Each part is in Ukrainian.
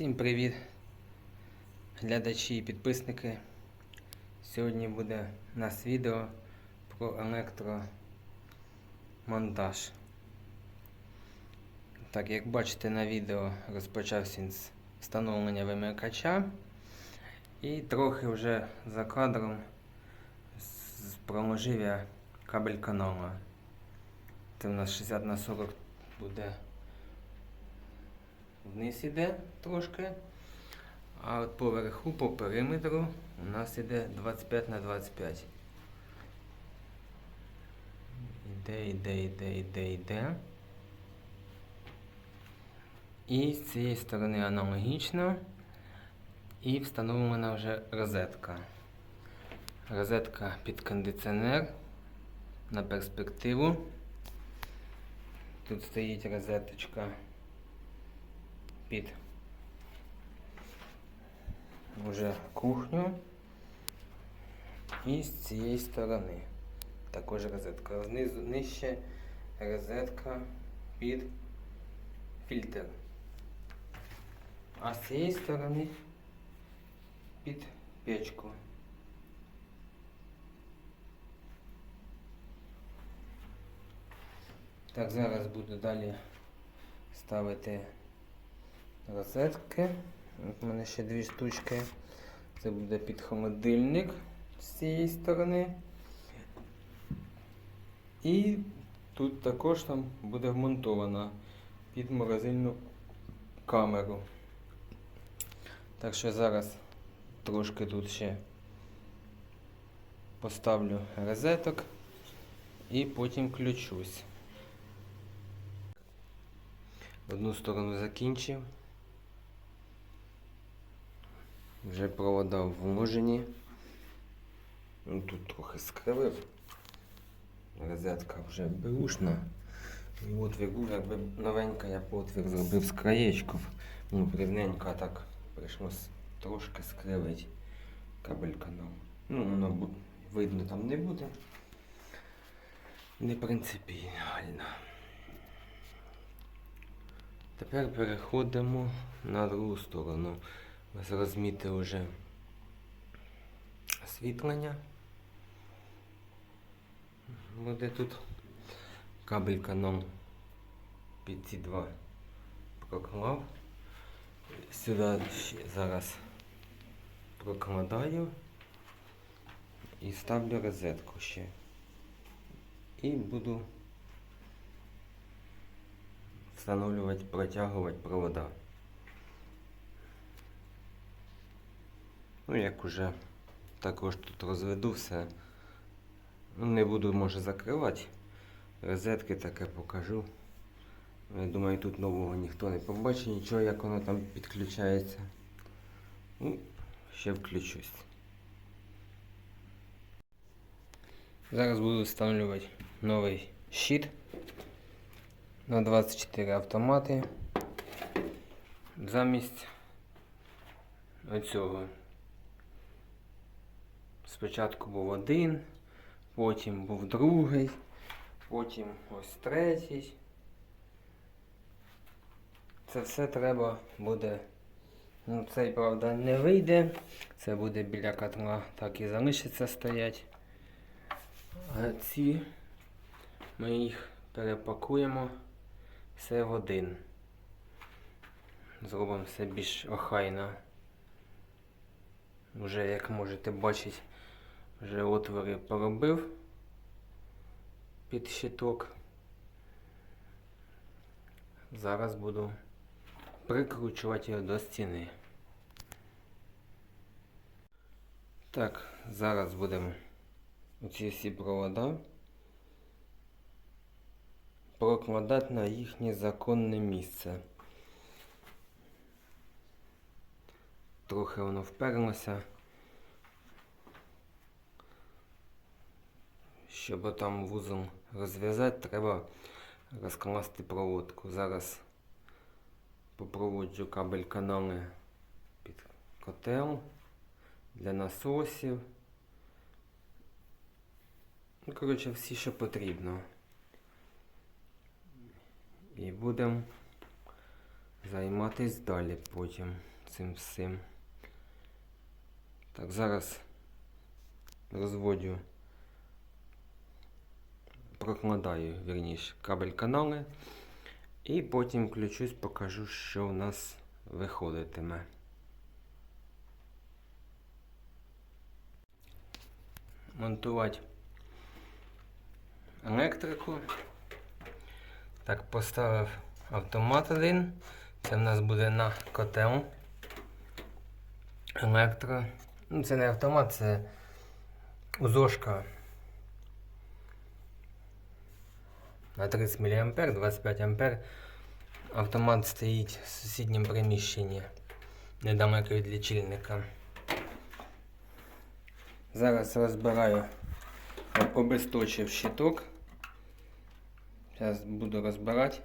Всім привіт, глядачі і підписники. Сьогодні буде у нас відео про електромонтаж. Так, як бачите на відео, розпочався з встановлення вимикача і трохи вже за кадром з я кабель канала. Це у нас 60 на 40 буде вниз іде трошки. А от поверху, по периметру, у нас іде 25 на 25. Іде, іде, іде, іде, іде. І з цієї сторони аналогічно. І встановлена вже розетка. Розетка під кондиціонер на перспективу. Тут стоїть розеточка під уже кухню. І з цієї сторони також розетка. Знизу нижче розетка під фільтр. А з цієї сторони під печку. Так, зараз буду далі ставити розетки. От у мене ще дві штучки. Це буде під холодильник з цієї сторони. І тут також там буде вмонтована під морозильну камеру. Так що зараз трошки тут ще поставлю розеток і потім включусь. Одну сторону закінчив. Вже провода вложені. Ну, тут трохи скривив. Розетка вже беушна. І отвір був, якби новенька, я отвір зробив з краєчків. Ну, рівненько так прийшлось трошки скривити кабель канал. Ну, воно видно там не буде. Не принципіально. Тепер переходимо на другу сторону. Ось розміти вже освітлення. Буде тут кабель канон під ці два проклав. Сюди зараз прокладаю і ставлю розетку ще. І буду встановлювати, протягувати провода. Ну, як уже також тут розведу все. Ну, не буду, може, закривати. Розетки таке покажу. Я думаю, тут нового ніхто не побачить нічого, як воно там підключається. Ну, ще включусь. Зараз буду встановлювати новий щит на 24 автомати. Замість оцього. Спочатку був один, потім був другий, потім ось третій. Це все треба буде. Ну, цей, правда, не вийде. Це буде біля котла, так і залишиться стоять. А ці ми їх перепакуємо все в один. Зробимо все більш охайно. Вже, як можете бачити, вже отвори поробив під щиток. Зараз буду прикручувати його до стіни. Так, зараз будемо оці всі провода прокладати на їхнє законне місце. Трохи воно вперлося. Щоб там вузол розв'язати, треба розкласти проводку. Зараз попроводжу кабель канали під котел для насосів. Ну, коротше, всі, що потрібно. І будемо займатися далі потім цим всім. Так, зараз розводю, прокладаю, вірніше, кабель канали. І потім включусь, покажу, що в нас виходитиме. Монтувати електрику. Так, поставив автомат один. Це в нас буде на котел. Електро. Ну, це не автомат, це узошка на 30 мА, 25 А. Автомат стоїть в сусідньому приміщенні недалеко від лічильника. Зараз розбираю, обесточив щиток. Зараз буду розбирати.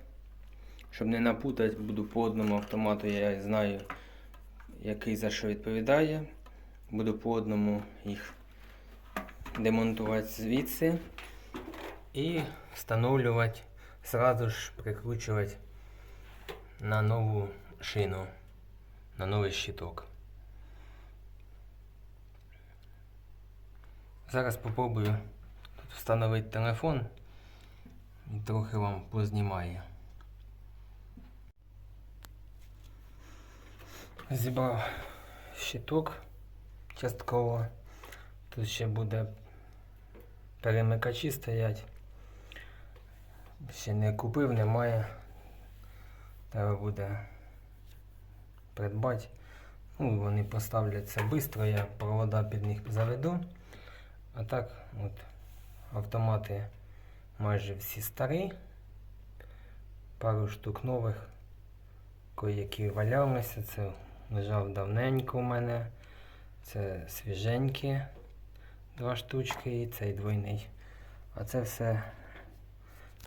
Щоб не напутати, буду по одному автомату, я знаю, який за що відповідає. Буду по одному їх демонтувати звідси і встановлювати, сразу ж прикручувати на нову шину, на новий щиток. Зараз попробую тут встановити телефон і трохи вам познімаю. Зібрав щиток частково. Тут ще буде перемикачі стоять. Ще не купив, немає. Треба буде придбати. Ну, вони поставляться швидко, я провода під них заведу. А так, от, автомати майже всі старі. Пару штук нових, які валялися. Це лежав давненько у мене. Це свіженькі два штучки і цей двойний. А це все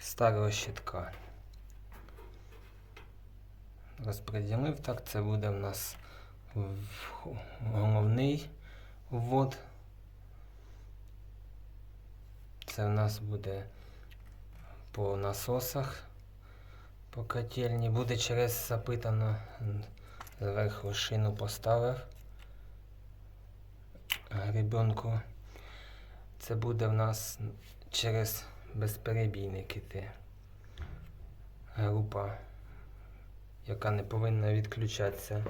старого щитка. Розподілив так, це буде в нас головний ввод. Це в нас буде по насосах, по котельні. Буде через запитано, зверху шину поставив гребенку. Це буде в нас через безперебійники йти. Група, яка не повинна відключатися,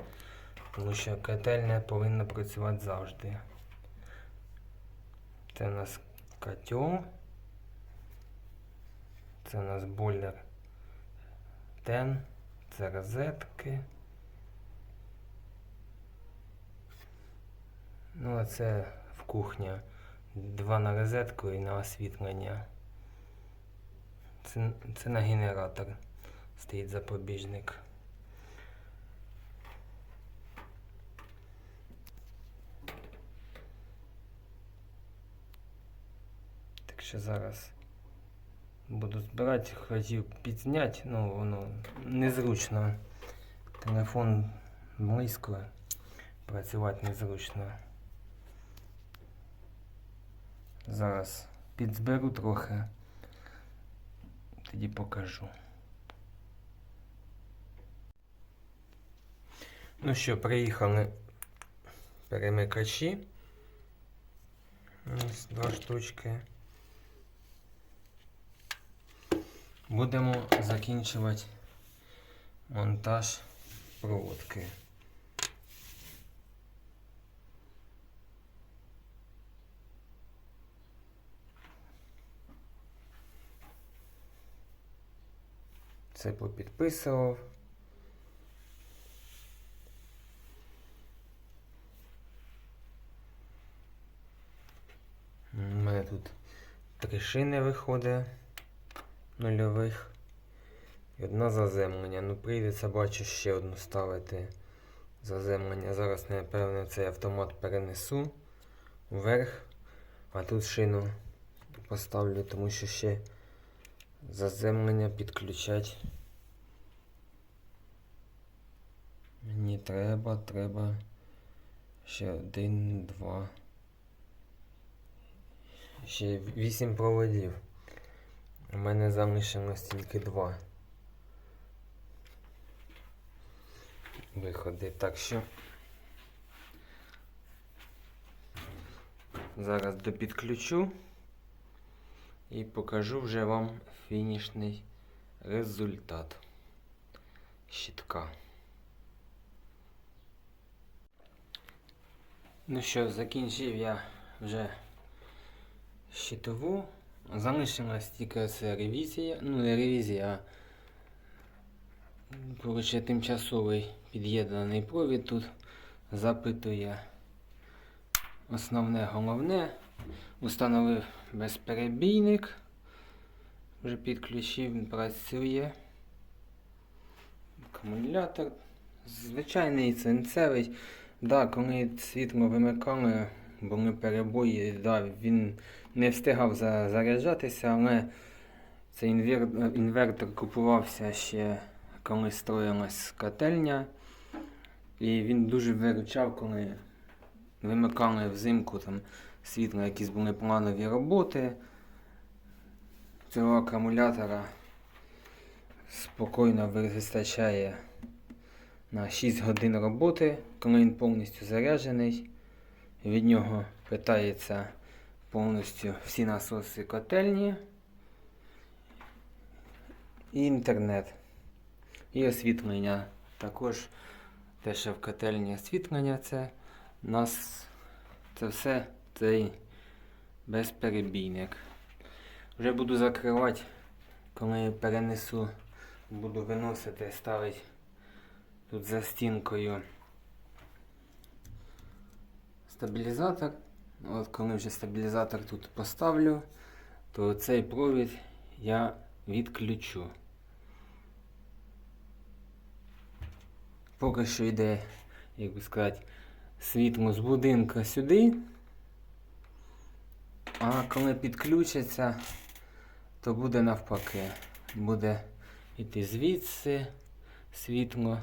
тому що котельня повинна працювати завжди. Це у нас котел. Це у нас бойлер тен, це розетки. Ну, а це в кухня. Два на розетку і на освітлення. Це, це на генератор стоїть запобіжник. Так що зараз буду збирати, хотів підзняти, ну воно незручно. Телефон близько, працювати незручно. Зараз підзберу трохи, тоді покажу. Ну що, приїхали перемикачі. Ось два штучки. Будемо закінчувати монтаж проводки. Це попідписував. У мене тут три шини виходить нульових. І одна заземлення. Ну прийдеться, бачу, ще одну ставити заземлення. Зараз, напевно, цей автомат перенесу вверх, а тут шину поставлю, тому що ще заземлення підключать. Мені треба, треба ще один, два. Ще вісім проводів. У мене залишилось тільки два. виходи. Так що зараз допідключу і покажу вже вам фінішний результат щитка. Ну що, закінчив я вже щитову. Залишилась тільки це ревізія. Ну, не ревізія, а коротше, тимчасовий під'єднаний провід тут запитує основне головне. Установив безперебійник. Вже підключив, він працює. Акумулятор. Звичайний свинцевий. Да, коли світло вимикали, були перебої, да, він не встигав заряджатися, але цей інвер- інвертор купувався ще коли строїлась котельня. І він дуже виручав, коли вимикали взимку там світло, якісь були планові роботи. Цього акумулятора спокійно вистачає на 6 годин роботи, коли він повністю заряджений. Від нього питається повністю всі насоси котельні і інтернет. І освітлення. Також те, що в котельні освітлення це нас це все цей безперебійник. Вже буду закривати, коли перенесу, буду виносити, ставити тут за стінкою стабілізатор. От коли вже стабілізатор тут поставлю, то цей провід я відключу. Поки що йде, як би сказати, світло з будинка сюди. А коли підключиться, то буде навпаки. Буде йти звідси світло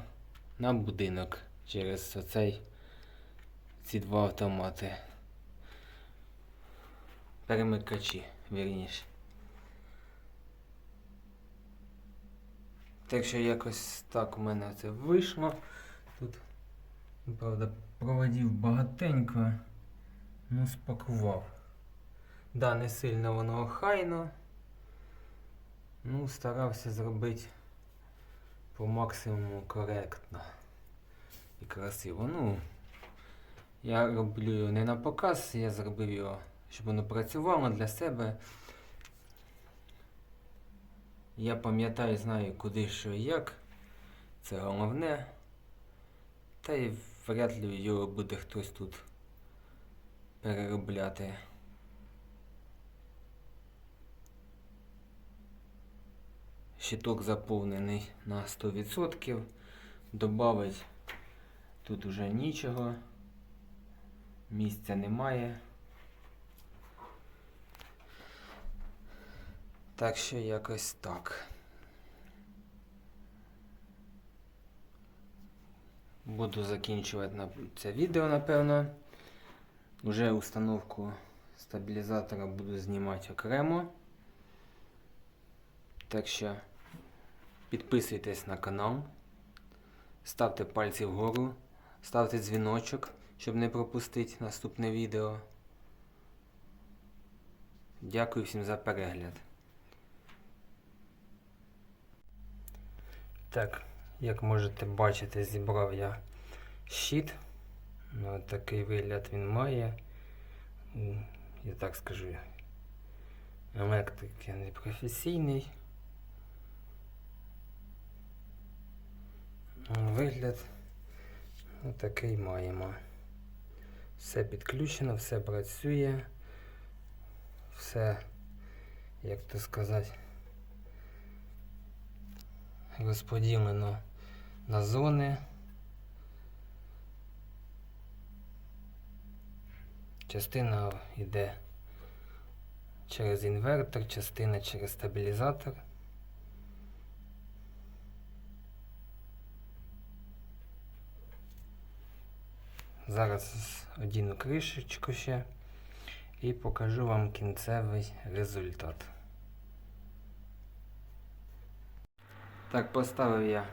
на будинок через оцей ці два автомати. Перемикачі, вірніше. Так що якось так у мене це вийшло. Тут, правда, проводів багатенько, ну спакував. Да, не сильно воно охайно. Ну, старався зробити по максимуму коректно і красиво. Ну, я роблю його не на показ, я зробив його, щоб воно працювало для себе. Я пам'ятаю, знаю, куди що і як. Це головне. Та й вряд ли його буде хтось тут переробляти. Щиток заповнений на 100%. Добавить тут уже нічого. Місця немає. Так що якось так. Буду закінчувати це відео, напевно. Уже установку стабілізатора буду знімати окремо. Так що підписуйтесь на канал, ставте пальці вгору, ставте дзвіночок, щоб не пропустити наступне відео. Дякую всім за перегляд. Так, як можете бачити, зібрав я щит. Ну, такий вигляд він має. Я так скажу. Електрик я не професійний. Вигляд такий маємо. Все підключено, все працює, все, як то сказати, розподілено на зони. Частина йде через інвертор, частина через стабілізатор. Зараз одіну кришечку ще і покажу вам кінцевий результат. Так, поставив я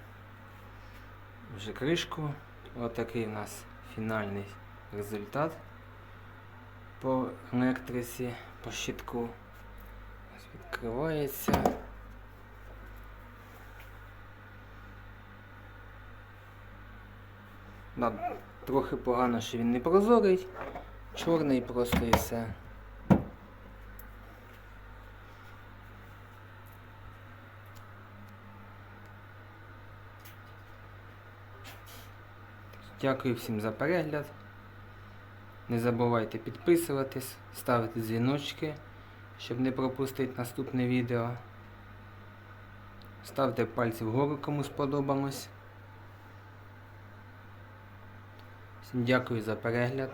вже кришку. Отакий у нас фінальний результат по електриці, по щитку. Ось відкривається. Да, трохи погано, що він не прозорий, чорний просто і все. Дякую всім за перегляд. Не забувайте підписуватись, ставити дзвіночки, щоб не пропустити наступне відео. Ставте пальці вгору, кому сподобалось. Всім дякую за перегляд.